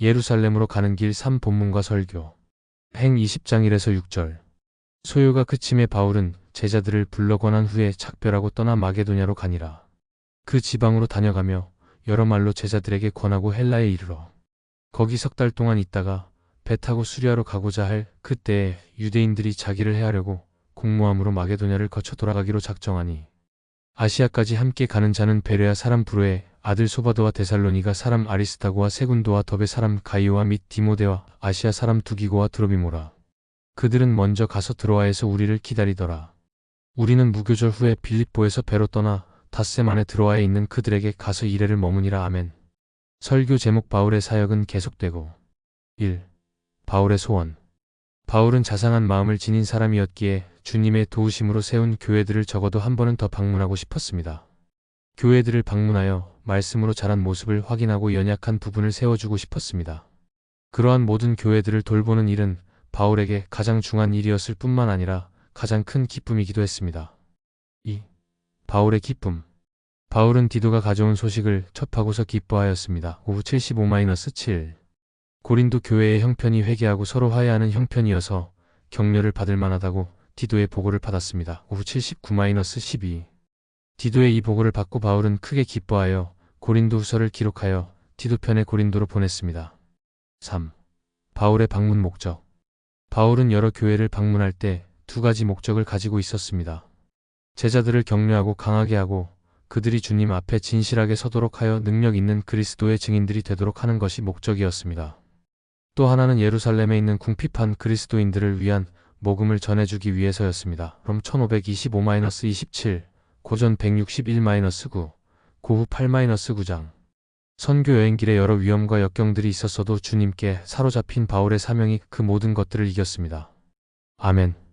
예루살렘으로 가는 길 3 본문과 설교. 행 20장 1에서 6절. 소요가 그침에 바울은 제자들을 불러 권한 후에 작별하고 떠나 마게도냐로 가니라. 그 지방으로 다녀가며 여러 말로 제자들에게 권하고 헬라에 이르러 거기 석 달 동안 있다가 배 타고 수리하러 가고자 할 그때에 유대인들이 자기를 해하려고 공모함으로 마게도냐를 거쳐 돌아가기로 작정하니 아시아까지 함께 가는 자는 베레아 사람 브로의 아들 소바도와 데살로니가 사람 아리스타고와 세군도와 더베 사람 가이오와 및 디모데와 아시아 사람 두기고와 드로비모라. 그들은 먼저 가서 드로아에서 우리를 기다리더라. 우리는 무교절 후에 빌립보에서 배로 떠나 닷셈 안에 드로아에 있는 그들에게 가서 이래를 머무니라 아멘. 설교 제목 바울의 사역은 계속되고 1. 바울의 소원 바울은 자상한 마음을 지닌 사람이었기에 주님의 도우심으로 세운 교회들을 적어도 한 번은 더 방문하고 싶었습니다. 교회들을 방문하여 말씀으로 자란 모습을 확인하고 연약한 부분을 세워주고 싶었습니다. 그러한 모든 교회들을 돌보는 일은 바울에게 가장 중한 일이었을 뿐만 아니라 가장 큰 기쁨이기도 했습니다. 2. 바울의 기쁨 바울은 디도가 가져온 소식을 접하고서 기뻐하였습니다. 오후 75-7 고린도 교회의 형편이 회개하고 서로 화해하는 형편이어서 격려를 받을 만하다고 디도의 보고를 받았습니다. 오후 79-12 디도의 이 보고를 받고 바울은 크게 기뻐하여 고린도 후서를 기록하여 디도편의 고린도로 보냈습니다. 3. 바울의 방문 목적 바울은 여러 교회를 방문할 때 두 가지 목적을 가지고 있었습니다. 제자들을 격려하고 강하게 하고 그들이 주님 앞에 진실하게 서도록 하여 능력 있는 그리스도의 증인들이 되도록 하는 것이 목적이었습니다. 또 하나는 예루살렘에 있는 궁핍한 그리스도인들을 위한 복음을 전해주기 위해서였습니다. 롬 1525-27, 고전 161-9, 고후 8-9장. 선교 여행길에 여러 위험과 역경들이 있었어도 주님께 사로잡힌 바울의 사명이 그 모든 것들을 이겼습니다. 아멘.